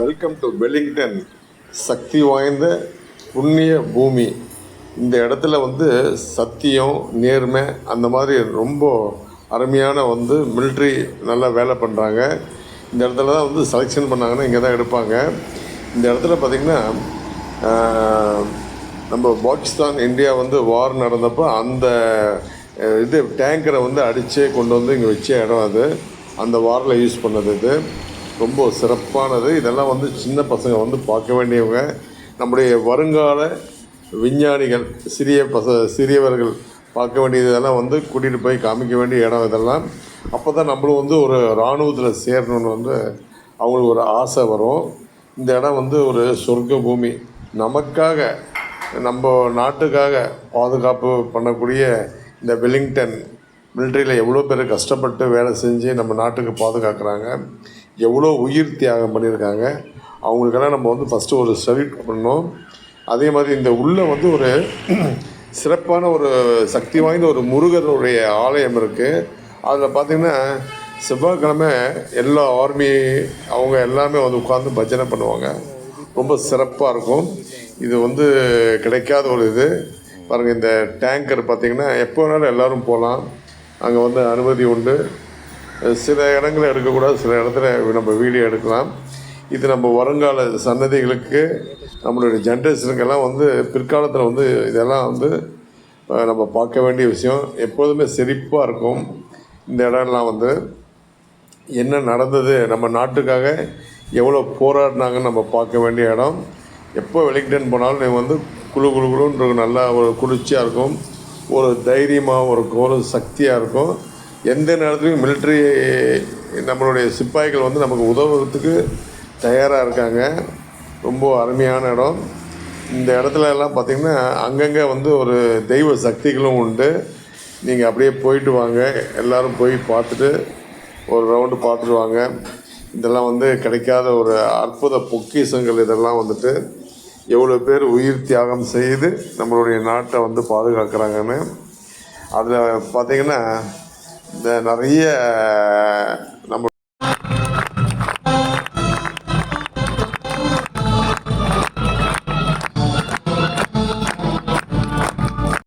Welcome to Wellington சக்தி வாய்ந்த புண்ணிய பூமி. இந்த இடத்துல வந்து சத்தியம் நேர்மை அந்த மாதிரி ரொம்ப அருமையான வந்து மிலிட்ரி நல்லா வேலை பண்ணுறாங்க இந்த இடத்துல தான் வந்து செலெக்ஷன் பண்ணாங்கன்னா இங்கே தான் எடுப்பாங்க. இந்த இடத்துல பார்த்திங்கன்னா நம்ம பாகிஸ்தான் இந்தியா வந்து வார் நடந்தப்போ அந்த இது டேங்கரை வந்து அடித்து கொண்டு வந்து இங்கே வச்ச இடம் அது. அந்த வாரில் யூஸ் பண்ணது இது. ரொம்ப சிறப்பானது. இதெல்லாம் வந்து சின்ன பசங்க வந்து பார்க்க வேண்டியவங்க. நம்முடைய வருங்கால விஞ்ஞானிகள் சிறிய பச சிறியவர்கள் பார்க்க வேண்டியது இதெல்லாம் வந்து கூட்டிகிட்டு போய் காமிக்க வேண்டிய இடம் இதெல்லாம். அப்போ தான் நம்மளும் வந்து ஒரு இராணுவத்தில் சேரணும்னு வந்து அவங்களுக்கு ஒரு ஆசை வரும். இந்த இடம் வந்து ஒரு சொர்க்க பூமி நமக்காக நம்ம நாட்டுக்காக பாதுகாப்பு பண்ணக்கூடிய இந்த வெலிங்டன் மிலிட்ரியில் எவ்வளோ பேர் கஷ்டப்பட்டு வேலை செஞ்சு நம்ம நாட்டுக்கு பாதுகாக்கிறாங்க. எவ்வளோ உயிர் தியாகம் பண்ணியிருக்காங்க. அவங்களுக்கெல்லாம் நம்ம வந்து ஃபஸ்ட்டு ஒரு சல்யூட் பண்ணணும். அதே மாதிரி இந்த உள்ளே வந்து ஒரு சிறப்பான ஒரு சக்தி வாய்ந்த ஒரு முருகருடைய ஆலயம் இருக்குது அதில் பார்த்திங்கன்னா செவ்வாய்க்கிழமை எல்லா ஆர்மி அவங்க எல்லாமே வந்து உட்காந்து பஜனை பண்ணுவாங்க. ரொம்ப சிறப்பாக இருக்கும். இது வந்து கிடைக்காத ஒரு இது. பாருங்கள் இந்த டேங்கர் பார்த்திங்கன்னா எப்போ வேணாலும் எல்லோரும் போகலாம் அங்கே வந்து அனுமதி உண்டு. சில இடங்களில் எடுக்கக்கூடாது சில இடத்துல நம்ம வீடியோ எடுக்கலாம். இது நம்ம வருங்கால சன்னதிகளுக்கு நம்மளுடைய ஜென்ரேஷனுக்கெல்லாம் வந்து பிற்காலத்தில் வந்து இதெல்லாம் வந்து நம்ம பார்க்க வேண்டிய விஷயம். எப்போதுமே செழிப்பாக இருக்கும் இந்த இடம்லாம் வந்து. என்ன நடந்தது நம்ம நாட்டுக்காக எவ்வளோ போராடினாங்கன்னு நம்ம பார்க்க வேண்டிய இடம். எப்போ வெலிங்டன் போனாலும் நீங்கள் வந்து குழு குழு குழுன்ற நல்லா ஒரு குளிர்ச்சியாக இருக்கும். ஒரு தைரியமாகவும் இருக்கும் ஒரு சக்தியாக இருக்கும். எந்த நேரத்துலையும் மிலிட்ரி நம்மளுடைய சிப்பாய்கள் வந்து நமக்கு உதவுறதுக்கு தயாராக இருக்காங்க. ரொம்ப அருமையான இடம். இந்த இடத்துல எல்லாம் பார்த்திங்கன்னா அங்கங்கே வந்து ஒரு தெய்வ சக்திகளும் உண்டு. நீங்கள் அப்படியே போயிட்டு வாங்க. எல்லோரும் போய் பார்த்துட்டு ஒரு ரவுண்டு பார்த்துட்டு வாங்க. இதெல்லாம் வந்து கிடைக்காத ஒரு அற்புத பொக்கிஷங்கள் இதெல்லாம் வந்துட்டு எவ்வளோ பேர் உயிர் தியாகம் செய்து நம்மளுடைய நாட்டை வந்து பாதுகாக்கிறாங்கன்னு. அதில் பார்த்திங்கன்னா நிறைய